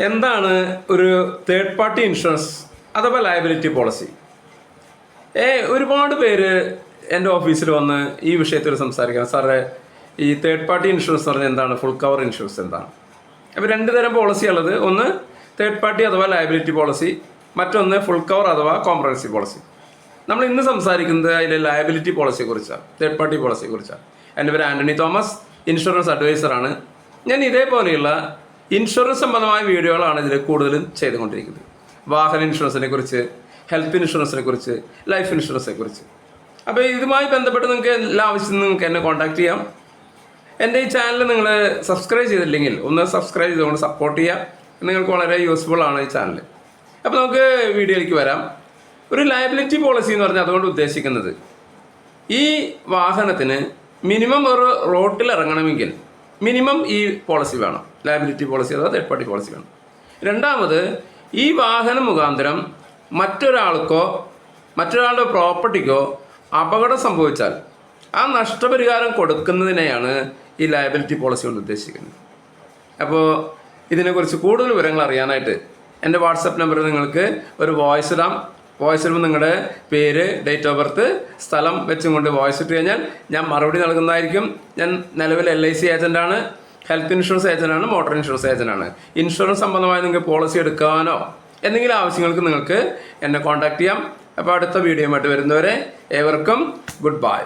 എന്താണ് ഒരു third party insurance അഥവാ ലയബിലിറ്റി പോളിസി ഏ ഒരുപാട് പേര് എന്റെ ഓഫീസിൽ വന്ന് ഈ വിഷയത്തിൽ സംസാരിക്കണം. സാറേ ഈ തേർഡ് പാർട്ടി ഇൻഷുറൻസ് എന്ന് പറഞ്ഞാൽ എന്താണ്? ഫുൾ കവർ ഇൻഷുറൻസ് എന്താണ്? അപ്പോൾ രണ്ട് തരം പോളിസി ഉള്ളത്. ഒന്ന് തേർഡ് പാർട്ടി അഥവാ ലയബിലിറ്റി പോളിസി മറ്റൊന്ന് ഫുൾ കവർ അഥവാ കോംപ്രഹൻസീവ് പോളിസി നമ്മൾ ഇന്ന് സംസാരിക്കുന്നത് അതിലെ ലയബിലിറ്റി പോളിസിയെ കുറിച്ചാണ്. തേർഡ് പാർട്ടി പോളിസിയെ കുറിച്ചാണ്. എന്റെ പേര് ആന്റണി തോമസ് ഇൻഷുറൻസ് അഡ്വൈസറാണ് ഞാൻ ഇതേപോലെയുള്ള ഇൻഷുറൻസ് സംബന്ധമായ വീഡിയോകളാണ് ഇതിൽ കൂടുതലും ചെയ്തുകൊണ്ടിരിക്കുന്നത്. വാഹന ഇൻഷുറൻസിനെ കുറിച്ച് ഹെൽത്ത് ഇൻഷുറൻസിനെ കുറിച്ച് ലൈഫ് ഇൻഷുറൻസിനെ കുറിച്ച്. അപ്പോൾ ഇതുമായി ബന്ധപ്പെട്ട് നിങ്ങൾക്ക് എല്ലാ ആവശ്യത്തിനും നിങ്ങൾക്ക് എന്നെ കോൺടാക്ട് ചെയ്യാം. എന്റെ ഈ ചാനൽ നിങ്ങൾ സബ്സ്ക്രൈബ് ചെയ്തില്ലെങ്കിൽ ഒന്ന് സബ്സ്ക്രൈബ് ചെയ്തുകൊണ്ട് സപ്പോർട്ട് ചെയ്യുക നിങ്ങൾക്ക് വളരെ യൂസ്ഫുൾ ആണ് ഈ ചാനൽ അപ്പോൾ നമുക്ക് വീഡിയോയിലേക്ക് വരാം. ഒരു ലയബിലിറ്റി പോളിസി എന്ന് പറഞ്ഞാൽ അതുകൊണ്ട് ഉദ്ദേശിക്കുന്നത് ഈ വാഹനത്തിന് മിനിമം ഒരു റോട്ടിൽ ഇറങ്ങണമെങ്കിൽ മിനിമം ഈ പോളിസി വേണം. ലയബിലിറ്റി പോളിസി അഥവാ തേർഡ് പാർട്ടി പോളിസി വേണം. രണ്ടാമത് ഈ വാഹനം മുഖാന്തരം മറ്റൊരാൾക്കോ മറ്റൊരാളുടെ പ്രോപ്പർട്ടിക്കോ അപകടം സംഭവിച്ചാൽ ആ നഷ്ടപരിഹാരം കൊടുക്കുന്നതിനെയാണ് ഈ ലയബിലിറ്റി പോളിസി കൊണ്ട് ഉദ്ദേശിക്കുന്നത്. അപ്പോൾ ഇതിനെക്കുറിച്ച് കൂടുതൽ വിവരങ്ങൾ അറിയാനായിട്ട് എന്റെ വാട്സപ്പ് നമ്പറിൽ നിങ്ങൾക്ക് ഒരു വോയിസ് ഇടാം. വോയിസ് വരുമ്പോൾ നിങ്ങളുടെ പേര് ഡേറ്റ് ഓഫ് ബർത്ത് സ്ഥലം വെച്ചും കൊണ്ട് വോയിസ് ഇട്ട് കഴിഞ്ഞാൽ ഞാൻ മറുപടി നൽകുന്നതായിരിക്കും. ഞാൻ നിലവിൽ എൽ ഐ സി ഏജന്റാണ് ഹെൽത്ത് ഇൻഷുറൻസ് ഏജന്റാണ് മോട്ടോർ ഇൻഷുറൻസ് ഏജന്റാണ് ഇൻഷുറൻസ് സംബന്ധമായി നിങ്ങൾക്ക് പോളിസി എടുക്കാനോ എന്തെങ്കിലും ആവശ്യങ്ങൾക്ക് നിങ്ങൾക്ക് എന്നെ കോൺടാക്ട് ചെയ്യാം. അപ്പോൾ അടുത്ത വീഡിയോ വീഡിയോയുമായിട്ട് വരുന്നവരെ ഏവർക്കും ഗുഡ് ബൈ